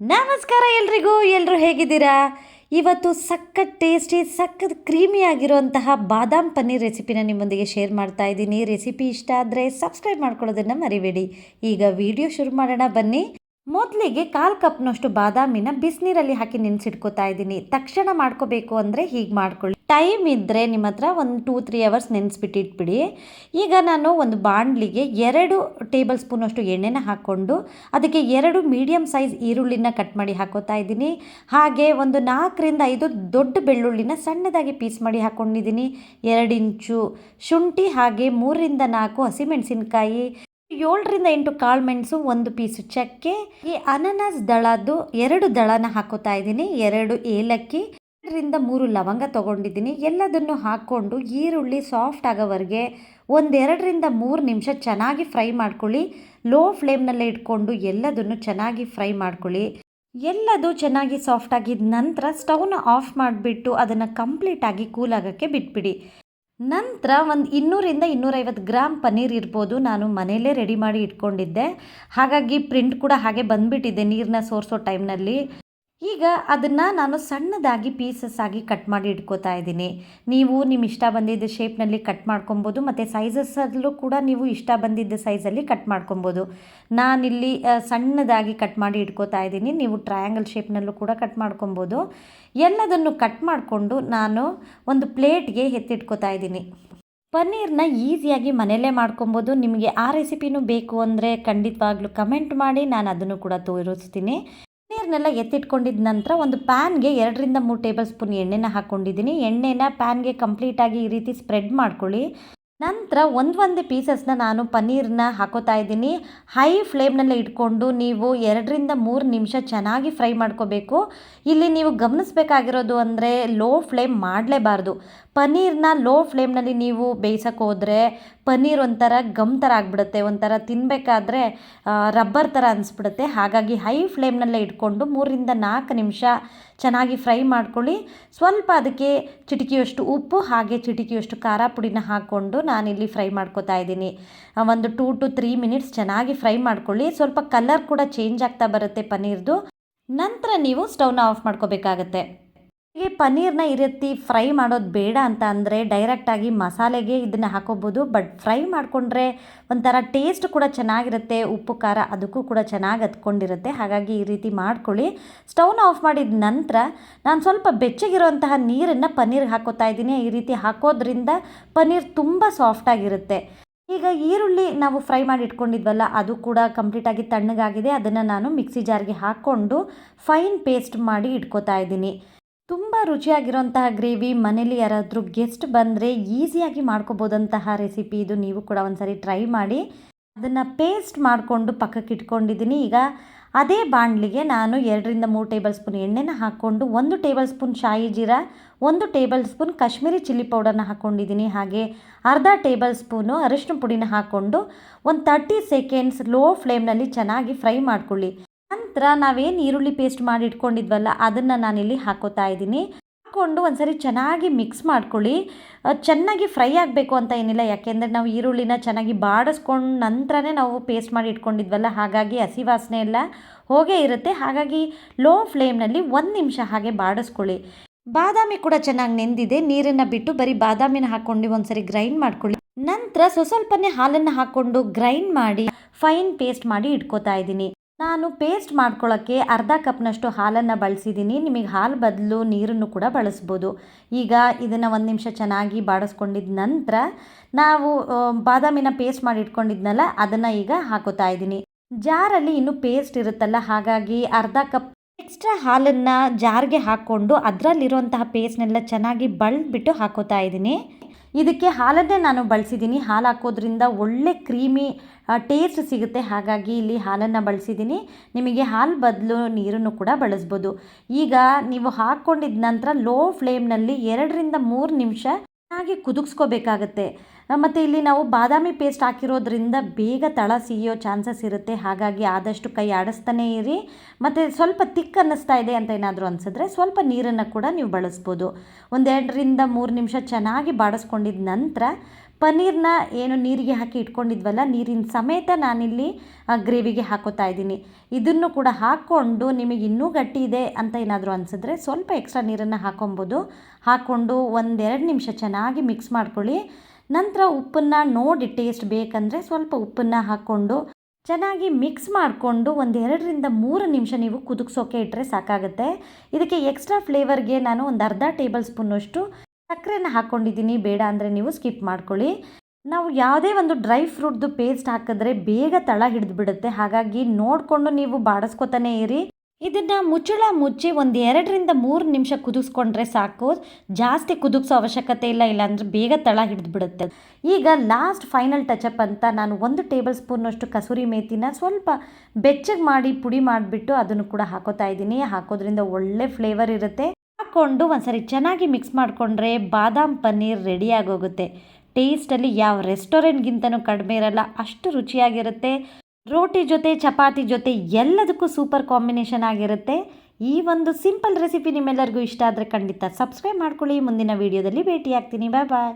ನಮಸ್ಕಾರ ಎಲ್ರಿಗೂ ಎಲ್ಲರೂ ಹೇಗಿದ್ದೀರಾ? ಇವತ್ತು ಸಖತ್ ಟೇಸ್ಟಿ, ಸಖತ್ ಕ್ರೀಮಿ ಆಗಿರುವಂತಹ ಬಾದಾಮ್ ಪನ್ನೀರ್ ರೆಸಿಪಿನ ನಿಮ್ಮೊಂದಿಗೆ ಶೇರ್ ಮಾಡ್ತಾ ಇದ್ದೀನಿ. ರೆಸಿಪಿ ಇಷ್ಟ ಆದರೆ ಸಬ್ಸ್ಕ್ರೈಬ್ ಮಾಡ್ಕೊಳ್ಳೋದನ್ನು ಮರಿಬೇಡಿ. ಈಗ ವಿಡಿಯೋ ಶುರು ಮಾಡೋಣ, ಬನ್ನಿ. ಮೊದಲಿಗೆ ಕಾಲು ಕಪ್ನಷ್ಟು ಬಾದಾಮಿನ ಬಿಸಿನೀರಲ್ಲಿ ಹಾಕಿ ನೆನೆಸಿಟ್ಕೋತಾ ಇದ್ದೀನಿ. ತಕ್ಷಣ ಮಾಡ್ಕೋಬೇಕು ಅಂದರೆ ಹೀಗೆ ಮಾಡ್ಕೊಳ್ಳಿ. ಟೈಮ್ ಇದ್ದರೆ ನಿಮ್ಮ ಹತ್ರ ಒಂದು ಟೂ ತ್ರೀ ಅವರ್ಸ್ ನೆನೆಸ್ಬಿಟ್ಟಿಟ್ಬಿಡಿ. ಈಗ ನಾನು ಒಂದು ಬಾಣಲಿಗೆ ಎರಡು ಟೇಬಲ್ ಸ್ಪೂನಷ್ಟು ಎಣ್ಣೆನ ಹಾಕ್ಕೊಂಡು ಅದಕ್ಕೆ ಎರಡು ಮೀಡಿಯಮ್ ಸೈಜ್ ಈರುಳ್ಳಿನ ಕಟ್ ಮಾಡಿ ಹಾಕೋತಾ ಇದ್ದೀನಿ. ಹಾಗೆ ಒಂದು ನಾಲ್ಕರಿಂದ ಐದು ದೊಡ್ಡ ಬೆಳ್ಳುಳ್ಳಿನ ಸಣ್ಣದಾಗಿ ಪೀಸ್ ಮಾಡಿ ಹಾಕ್ಕೊಂಡಿದ್ದೀನಿ ಎರಡು ಇಂಚು ಶುಂಠಿ ಹಾಗೆ ಮೂರರಿಂದ ನಾಲ್ಕು ಹಸಿಮೆಣಸಿನ್ಕಾಯಿ, ಏಳರಿಂದ ಎಂಟು ಕಾಳು ಮೆಣಸು, ಒಂದು ಪೀಸು ಚಕ್ಕೆ, ಈ ಅನನಾಸ್ ದಳದ್ದು ಎರಡು ದಳನ ಹಾಕೋತಾ ಇದ್ದೀನಿ. ಎರಡು ಏಲಕ್ಕಿ ಎರಡರಿಂದ ಮೂರು ಲವಂಗ ತಗೊಂಡಿದ್ದೀನಿ. ಎಲ್ಲದನ್ನು ಹಾಕ್ಕೊಂಡು ಈರುಳ್ಳಿ ಸಾಫ್ಟ್ ಆಗೋವರೆಗೆ ಒಂದೆರಡರಿಂದ ಮೂರು ನಿಮಿಷ ಚೆನ್ನಾಗಿ ಫ್ರೈ ಮಾಡ್ಕೊಳ್ಳಿ. ಲೋ ಫ್ಲೇಮ್ನಲ್ಲೇ ಇಟ್ಕೊಂಡು ಎಲ್ಲದನ್ನು ಚೆನ್ನಾಗಿ ಫ್ರೈ ಮಾಡ್ಕೊಳ್ಳಿ. ಎಲ್ಲದು ಚೆನ್ನಾಗಿ ಸಾಫ್ಟ್ ಆಗಿದ ನಂತರ ಸ್ಟವ್ನ ಆಫ್ ಮಾಡಿಬಿಟ್ಟು ಅದನ್ನು ಕಂಪ್ಲೀಟಾಗಿ ಕೂಲ್ ಆಗೋಕ್ಕೆ ಬಿಟ್ಬಿಡಿ. ನಂತರ ಒಂದು ಇನ್ನೂರಿಂದ ಇನ್ನೂರೈವತ್ತು ಗ್ರಾಮ್ ಪನ್ನೀರ್ ಇರ್ಬೋದು. ನಾನು ಮನೆಯಲ್ಲೇ ರೆಡಿ ಮಾಡಿ ಇಟ್ಕೊಂಡಿದ್ದೆ. ಹಾಗಾಗಿ ಪ್ರಿಂಟ್ ಕೂಡ ಹಾಗೆ ಬಂದುಬಿಟ್ಟಿದೆ ನೀರನ್ನ ಸೋರಿಸೋ ಟೈಮ್ನಲ್ಲಿ ಈಗ ಅದನ್ನು ನಾನು ಸಣ್ಣದಾಗಿ ಪೀಸಸ್ ಆಗಿ ಕಟ್ ಮಾಡಿ ಇಟ್ಕೋತಾ ಇದ್ದೀನಿ. ನೀವು ನಿಮ್ಮ ಇಷ್ಟ ಬಂದಿದ್ದ ಶೇಪ್ನಲ್ಲಿ ಕಟ್ ಮಾಡ್ಕೊಬೋದು, ಮತ್ತು ಸೈಜಸ್ಸಲ್ಲೂ ಕೂಡ ನೀವು ಇಷ್ಟ ಬಂದಿದ್ದ ಸೈಜಲ್ಲಿ ಕಟ್ ಮಾಡ್ಕೊಬೋದು. ನಾನಿಲ್ಲಿ ಸಣ್ಣದಾಗಿ ಕಟ್ ಮಾಡಿ ಇಟ್ಕೋತಾ ಇದ್ದೀನಿ. ನೀವು ಟ್ರಯಾಂಗಲ್ ಶೇಪ್ನಲ್ಲೂ ಕೂಡ ಕಟ್ ಮಾಡ್ಕೊಬೋದು. ಎಲ್ಲದನ್ನು ಕಟ್ ಮಾಡಿಕೊಂಡು ನಾನು ಒಂದು ಪ್ಲೇಟ್ಗೆ ಎತ್ತಿಟ್ಕೋತಾ ಇದ್ದೀನಿ. ಪನ್ನೀರ್ನ ಈಸಿಯಾಗಿ ಮನೆಯಲ್ಲೇ ಮಾಡ್ಕೊಬೋದು. ನಿಮಗೆ ಆ ರೆಸಿಪಿನೂ ಬೇಕು ಅಂದರೆ ಖಂಡಿತವಾಗ್ಲೂ ಕಮೆಂಟ್ ಮಾಡಿ, ನಾನು ಅದನ್ನು ಕೂಡ ತೋರಿಸ್ತೀನಿ. ಪನ್ನೀರ್ನೆಲ್ಲ ಎತ್ತಿಟ್ಕೊಂಡಿದ ನಂತರ ಒಂದು ಪ್ಯಾನ್ಗೆ ಎರಡರಿಂದ ಮೂರು ಟೇಬಲ್ ಸ್ಪೂನ್ ಎಣ್ಣೆನ ಹಾಕ್ಕೊಂಡಿದ್ದೀನಿ ಎಣ್ಣೆನ ಪ್ಯಾನ್ಗೆ ಕಂಪ್ಲೀಟಾಗಿ ಈ ರೀತಿ ಸ್ಪ್ರೆಡ್ ಮಾಡ್ಕೊಳ್ಳಿ. ನಂತರ ಒಂದು ಪೀಸಸ್ನ ನಾನು ಪನ್ನೀರನ್ನ ಹಾಕೋತಾ ಇದ್ದೀನಿ. ಹೈ ಫ್ಲೇಮ್ನಲ್ಲಿ ಇಟ್ಕೊಂಡು ನೀವು ಎರಡರಿಂದ ಮೂರು ನಿಮಿಷ ಚೆನ್ನಾಗಿ ಫ್ರೈ ಮಾಡ್ಕೋಬೇಕು. ಇಲ್ಲಿ ನೀವು ಗಮನಿಸಬೇಕಾಗಿರೋದು ಅಂದರೆ ಲೋ ಫ್ಲೇಮ್ ಮಾಡಲೇಬಾರ್ದು. ಪನ್ನೀರನ್ನ ಲೋ ಫ್ಲೇಮ್ನಲ್ಲಿ ನೀವು ಬೇಯಿಸೋಕೆ ಹೋದರೆ ಪನ್ನೀರ್ ಒಂಥರ ಗಮ್ ಥರ ಆಗಿಬಿಡುತ್ತೆ, ಒಂಥರ ತಿನ್ನಬೇಕಾದ್ರೆ ರಬ್ಬರ್ ಥರ ಅನಿಸ್ಬಿಡುತ್ತೆ. ಹಾಗಾಗಿ ಹೈ ಫ್ಲೇಮ್ನಲ್ಲೇ ಇಟ್ಕೊಂಡು ಮೂರರಿಂದ ನಾಲ್ಕು ನಿಮಿಷ ಚೆನ್ನಾಗಿ ಫ್ರೈ ಮಾಡ್ಕೊಳ್ಳಿ. ಸ್ವಲ್ಪ ಅದಕ್ಕೆ ಚಿಟಿಕೆಯಷ್ಟು ಉಪ್ಪು, ಹಾಗೆ ಚಿಟಿಕೆಯಷ್ಟು ಖಾರ ಪುಡಿನ ಹಾಕ್ಕೊಂಡು ನಾನಿಲ್ಲಿ ಫ್ರೈ ಮಾಡ್ಕೋತಾ ಇದ್ದೀನಿ. ಒಂದು ಟೂ ಟು ತ್ರೀ ಮಿನಿಟ್ಸ್ ಚೆನ್ನಾಗಿ ಫ್ರೈ ಮಾಡ್ಕೊಳ್ಳಿ. ಸ್ವಲ್ಪ ಕಲರ್ ಕೂಡ ಚೇಂಜ್ ಆಗ್ತಾ ಬರುತ್ತೆ ಪನ್ನೀರ್ದು. ನಂತರ ನೀವು ಸ್ಟವ್ನ ಆಫ್ ಮಾಡ್ಕೋಬೇಕಾಗತ್ತೆ. ಹೀಗೆ ಪನ್ನೀರ್ನ ಈ ರೀತಿ ಫ್ರೈ ಮಾಡೋದು ಬೇಡ ಅಂತ ಅಂದರೆ ಡೈರೆಕ್ಟಾಗಿ ಮಸಾಲೆಗೆ ಇದನ್ನು ಹಾಕೋಬೋದು. ಬಟ್ ಫ್ರೈ ಮಾಡಿಕೊಂಡ್ರೆ ಒಂಥರ ಟೇಸ್ಟ್ ಕೂಡ ಚೆನ್ನಾಗಿರುತ್ತೆ, ಉಪ್ಪು, ಖಾರ ಅದಕ್ಕೂ ಕೂಡ ಚೆನ್ನಾಗಿ ಹತ್ಕೊಂಡಿರುತ್ತೆ ಹಾಗಾಗಿ ಈ ರೀತಿ ಮಾಡ್ಕೊಳ್ಳಿ. ಸ್ಟೌನ್ ಆಫ್ ಮಾಡಿದ ನಂತರ ನಾನು ಸ್ವಲ್ಪ ಬೆಚ್ಚಗಿರುವಂತಹ ನೀರನ್ನು ಪನ್ನೀರ್ಗೆ ಹಾಕೋತಾ ಇದ್ದೀನಿ. ಈ ರೀತಿ ಹಾಕೋದ್ರಿಂದ ಪನ್ನೀರ್ ತುಂಬ ಸಾಫ್ಟಾಗಿರುತ್ತೆ ಈಗ ಈರುಳ್ಳಿ ನಾವು ಫ್ರೈ ಮಾಡಿ ಇಟ್ಕೊಂಡಿದ್ವಲ್ಲ, ಅದು ಕೂಡ ಕಂಪ್ಲೀಟಾಗಿ ತಣ್ಣಗಾಗಿದೆ. ಅದನ್ನು ನಾನು ಮಿಕ್ಸಿ ಜಾರ್ಗೆ ಹಾಕ್ಕೊಂಡು ಫೈನ್ ಪೇಸ್ಟ್ ಮಾಡಿ ಇಟ್ಕೋತಾ ಇದ್ದೀನಿ. ತುಂಬ ರುಚಿಯಾಗಿರೋಂತಹ ಗ್ರೇವಿ, ಮನೇಲಿ ಯಾರಾದರೂ ಗೆಸ್ಟ್ ಬಂದರೆ ಈಸಿಯಾಗಿ ಮಾಡ್ಕೋಬೋದಂತಹ ರೆಸಿಪಿ ಇದು. ನೀವು ಕೂಡ ಒಂದ್ಸರಿ ಟ್ರೈ ಮಾಡಿ, ಅದನ್ನು ಪೇಸ್ಟ್ ಮಾಡಿಕೊಂಡು ಪಕ್ಕಕ್ಕೆ ಇಟ್ಕೊಂಡಿದ್ದೀನಿ. ಈಗ ಅದೇ ಬಾಣಲಿಗೆ ನಾನು ಎರಡರಿಂದ ಮೂರು ಟೇಬಲ್ ಸ್ಪೂನ್ ಎಣ್ಣೆನ ಹಾಕ್ಕೊಂಡು, ಒಂದು ಟೇಬಲ್ ಸ್ಪೂನ್ ಶಾಯಿ ಜೀರಾ, ಒಂದು ಟೇಬಲ್ ಸ್ಪೂನ್ ಕಾಶ್ಮೀರಿ ಚಿಲ್ಲಿ ಪೌಡರ್ನ ಹಾಕ್ಕೊಂಡಿದ್ದೀನಿ ಹಾಗೆ ಅರ್ಧ ಟೇಬಲ್ ಸ್ಪೂನು ಅರಿಶಿನ ಪುಡಿನ ಹಾಕ್ಕೊಂಡು, ಒಂದು ತರ್ಟಿ ಸೆಕೆಂಡ್ಸ್ ಲೋ ಫ್ಲೇಮ್ನಲ್ಲಿ ಚೆನ್ನಾಗಿ ಫ್ರೈ ಮಾಡ್ಕೊಳ್ಳಿ. ನಂತರ ನಾವೇನು ಈರುಳ್ಳಿ ಪೇಸ್ಟ್ ಮಾಡಿ ಇಟ್ಕೊಂಡಿದ್ವಲ್ಲ, ಅದನ್ನು ನಾನಿಲ್ಲಿ ಹಾಕೋತಾ ಇದ್ದೀನಿ. ಹಾಕ್ಕೊಂಡು ಒಂದ್ಸರಿ ಚೆನ್ನಾಗಿ ಮಿಕ್ಸ್ ಮಾಡ್ಕೊಳ್ಳಿ. ಚೆನ್ನಾಗಿ ಫ್ರೈ ಆಗಬೇಕು ಅಂತ ಏನಿಲ್ಲ, ಯಾಕೆಂದರೆ ನಾವು ಈರುಳ್ಳಿನ ಚೆನ್ನಾಗಿ ಬಾಡಿಸ್ಕೊಂಡು ನಂತರನೇ ನಾವು ಪೇಸ್ಟ್ ಮಾಡಿ ಇಟ್ಕೊಂಡಿದ್ವಲ್ಲ, ಹಾಗಾಗಿ ಹಸಿ ವಾಸನೆ ಎಲ್ಲ ಹೋಗೇ ಇರುತ್ತೆ. ಹಾಗಾಗಿ ಲೋ ಫ್ಲೇಮ್ನಲ್ಲಿ ಒಂದು ನಿಮಿಷ ಹಾಗೆ ಬಾಡಿಸ್ಕೊಳ್ಳಿ. ಬಾದಾಮಿ ಕೂಡ ಚೆನ್ನಾಗಿ ನೆಂದಿದೆ. ನೀರನ್ನು ಬಿಟ್ಟು ಬರೀ ಬಾದಾಮಿನ ಹಾಕ್ಕೊಂಡು ಒಂದ್ಸರಿ ಗ್ರೈಂಡ್ ಮಾಡ್ಕೊಳ್ಳಿ. ನಂತರ ಸ್ವಸ್ವಲ್ಪನೇ ಹಾಲನ್ನು ಹಾಕ್ಕೊಂಡು ಗ್ರೈಂಡ್ ಮಾಡಿ ಫೈನ್ ಪೇಸ್ಟ್ ಮಾಡಿ ಇಟ್ಕೋತಾ ಇದ್ದೀನಿ. ನಾನು ಪೇಸ್ಟ್ ಮಾಡ್ಕೊಳ್ಳೋಕ್ಕೆ ಅರ್ಧ ಕಪ್ನಷ್ಟು ಹಾಲನ್ನು ಬಳಸಿದ್ದೀನಿ ನಿಮಗೆ ಹಾಲು ಬದಲು ನೀರನ್ನು ಕೂಡ ಬಳಸ್ಬೋದು. ಈಗ ಇದನ್ನು ಒಂದು ನಿಮಿಷ ಚೆನ್ನಾಗಿ ಬಾಡಿಸ್ಕೊಂಡಿದ ನಂತರ ನಾವು ಬಾದಾಮಿನ ಪೇಸ್ಟ್ ಮಾಡಿ ಇಟ್ಕೊಂಡಿದ್ನಲ್ಲ, ಅದನ್ನು ಈಗ ಹಾಕೋತಾ ಇದ್ದೀನಿ. ಜಾರಲ್ಲಿ ಇನ್ನೂ ಪೇಸ್ಟ್ ಇರುತ್ತಲ್ಲ, ಹಾಗಾಗಿ ಅರ್ಧ ಕಪ್ ಎಕ್ಸ್ಟ್ರಾ ಹಾಲನ್ನು ಜಾರ್ಗೆ ಹಾಕ್ಕೊಂಡು ಅದರಲ್ಲಿರುವಂತಹ ಪೇಸ್ಟ್ನೆಲ್ಲ ಚೆನ್ನಾಗಿ ಬಳ್ದ್ಬಿಟ್ಟು ಹಾಕೋತಾ ಇದ್ದೀನಿ. ಇದಕ್ಕೆ ಹಾಲನ್ನೇ ನಾನು ಬಳಸಿದ್ದೀನಿ. ಹಾಲು ಹಾಕೋದ್ರಿಂದ ಒಳ್ಳೆ ಕ್ರೀಮಿ ಟೇಸ್ಟ್ ಸಿಗುತ್ತೆ. ಹಾಗಾಗಿ ಇಲ್ಲಿ ಹಾಲನ್ನು ಬಳಸಿದ್ದೀನಿ. ನಿಮಗೆ ಹಾಲು ಬದಲು ನೀರನ್ನು ಕೂಡ ಬಳಸ್ಬೋದು. ಈಗ ನೀವು ಹಾಕ್ಕೊಂಡಿದ್ದ ನಂತರ ಲೋ ಫ್ಲೇಮ್ನಲ್ಲಿ ಎರಡರಿಂದ ಮೂರು ನಿಮಿಷ ಚೆನ್ನಾಗಿ ಕುದಿಸ್ಕೋಬೇಕಾಗತ್ತೆ ಮತ್ತು ಇಲ್ಲಿ ನಾವು ಬಾದಾಮಿ ಪೇಸ್ಟ್ ಹಾಕಿರೋದ್ರಿಂದ ಬೇಗ ತಳ ಸಿಹಿಯೋ ಚಾನ್ಸಸ್ ಇರುತ್ತೆ. ಹಾಗಾಗಿ ಆದಷ್ಟು ಕೈ ಆಡಿಸ್ತಾನೇ ಇರಿ. ಮತ್ತು ಸ್ವಲ್ಪ ತಿಕ್ ಅನ್ನಿಸ್ತಾ ಇದೆ ಅಂತ ಏನಾದರೂ ಅನಿಸಿದ್ರೆ ಸ್ವಲ್ಪ ನೀರನ್ನು ಕೂಡ ನೀವು ಬಳಸ್ಬೋದು. ಒಂದೆರಡರಿಂದ ಮೂರು ನಿಮಿಷ ಚೆನ್ನಾಗಿ ಬಾಡಿಸ್ಕೊಂಡಿದ ನಂತರ ಪನ್ನೀರ್ನ ಏನು ನೀರಿಗೆ ಹಾಕಿ ಇಟ್ಕೊಂಡಿದ್ವಲ್ಲ, ನೀರಿನ ಸಮೇತ ನಾನಿಲ್ಲಿ ಗ್ರೇವಿಗೆ ಹಾಕೋತಾ ಇದ್ದೀನಿ. ಇದನ್ನು ಕೂಡ ಹಾಕ್ಕೊಂಡು ನಿಮಗೆ ಇನ್ನೂ ಗಟ್ಟಿ ಇದೆ ಅಂತ ಏನಾದರೂ ಅನಿಸಿದ್ರೆ ಸ್ವಲ್ಪ ಎಕ್ಸ್ಟ್ರಾ ನೀರನ್ನು ಹಾಕೊಬೋದು. ಹಾಕ್ಕೊಂಡು ಒಂದೆರಡು ನಿಮಿಷ ಚೆನ್ನಾಗಿ ಮಿಕ್ಸ್ ಮಾಡ್ಕೊಳ್ಳಿ. ನಂತರ ಉಪ್ಪನ್ನು ನೋಡಿ ಟೇಸ್ಟ್ ಬೇಕಂದರೆ ಸ್ವಲ್ಪ ಉಪ್ಪನ್ನು ಹಾಕ್ಕೊಂಡು ಚೆನ್ನಾಗಿ ಮಿಕ್ಸ್ ಮಾಡಿಕೊಂಡು ಒಂದು ಎರಡರಿಂದ ಮೂರು ನಿಮಿಷ ನೀವು ಕುದಿಸೋಕೆ ಇಟ್ಟರೆ ಸಾಕಾಗುತ್ತೆ. ಇದಕ್ಕೆ ಎಕ್ಸ್ಟ್ರಾ ಫ್ಲೇವರ್ಗೆ ನಾನು ಒಂದು ಅರ್ಧ ಟೇಬಲ್ ಸ್ಪೂನಷ್ಟು ಸಕ್ಕರೆನ ಹಾಕ್ಕೊಂಡಿದ್ದೀನಿ ಬೇಡ ಅಂದರೆ ನೀವು ಸ್ಕಿಪ್ ಮಾಡ್ಕೊಳ್ಳಿ. ನಾವು ಯಾವುದೇ ಒಂದು ಡ್ರೈ ಫ್ರೂಟ್ದು ಪೇಸ್ಟ್ ಹಾಕಿದ್ರೆ ಬೇಗ ತಳ ಹಿಡಿದು ಬಿಡುತ್ತೆ ಹಾಗಾಗಿ ನೋಡಿಕೊಂಡು ನೀವು ಬಾಡಿಸ್ಕೊತಾನೆ ಇರಿ. ಇದನ್ನು ಮುಚ್ಚಳ ಮುಚ್ಚಿ ಒಂದು ಎರಡರಿಂದ ಮೂರು ನಿಮಿಷ ಕುದಿಸ್ಕೊಂಡ್ರೆ ಸಾಕು. ಜಾಸ್ತಿ ಕುದಿಸೋ ಅವಶ್ಯಕತೆ ಇಲ್ಲ, ಇಲ್ಲಾಂದ್ರೆ ಬೇಗ ತಳ ಹಿಡಿದು ಬಿಡುತ್ತೆ ಈಗ ಲಾಸ್ಟ್ ಫೈನಲ್ ಟಚಪ್ ಅಂತ ನಾನು ಒಂದು ಟೇಬಲ್ ಸ್ಪೂನಷ್ಟು ಕಸೂರಿ ಮೇಥಿನ ಸ್ವಲ್ಪ ಬೆಚ್ಚಗೆ ಮಾಡಿ ಪುಡಿ ಮಾಡಿಬಿಟ್ಟು ಅದನ್ನು ಕೂಡ ಹಾಕೋತಾ ಇದ್ದೀನಿ. ಹಾಕೋದ್ರಿಂದ ಒಳ್ಳೆ ಫ್ಲೇವರ್ ಇರುತ್ತೆ. ಹಾಕ್ಕೊಂಡು ಒಂದ್ಸರಿ ಚೆನ್ನಾಗಿ ಮಿಕ್ಸ್ ಮಾಡಿಕೊಂಡ್ರೆ ಬಾದಾಮ್ ಪನ್ನೀರ್ ರೆಡಿಯಾಗೋಗುತ್ತೆ ಟೇಸ್ಟಲ್ಲಿ ಯಾವ ರೆಸ್ಟೋರೆಂಟ್ಗಿಂತನೂ ಕಡಿಮೆ ಇರಲ್ಲ, ಅಷ್ಟು ರುಚಿಯಾಗಿರುತ್ತೆ. ರೋಟಿ ಜೊತೆ, ಚಪಾತಿ ಜೊತೆ ಎಲ್ಲದಕ್ಕೂ ಸೂಪರ್ ಕಾಂಬಿನೇಷನ್ ಆಗಿರುತ್ತೆ. ಈ ಒಂದು ಸಿಂಪಲ್ ರೆಸಿಪಿ ನಿಮ್ಮೆಲ್ಲರಿಗೂ ಇಷ್ಟ ಆದರೆ ಖಂಡಿತ ಸಬ್ಸ್ಕ್ರೈಬ್ ಮಾಡ್ಕೊಳ್ಳಿ. ಮುಂದಿನ ವೀಡಿಯೋದಲ್ಲಿ ಭೇಟಿಯಾಗ್ತೀನಿ. ಬಾಯ್ ಬಾಯ್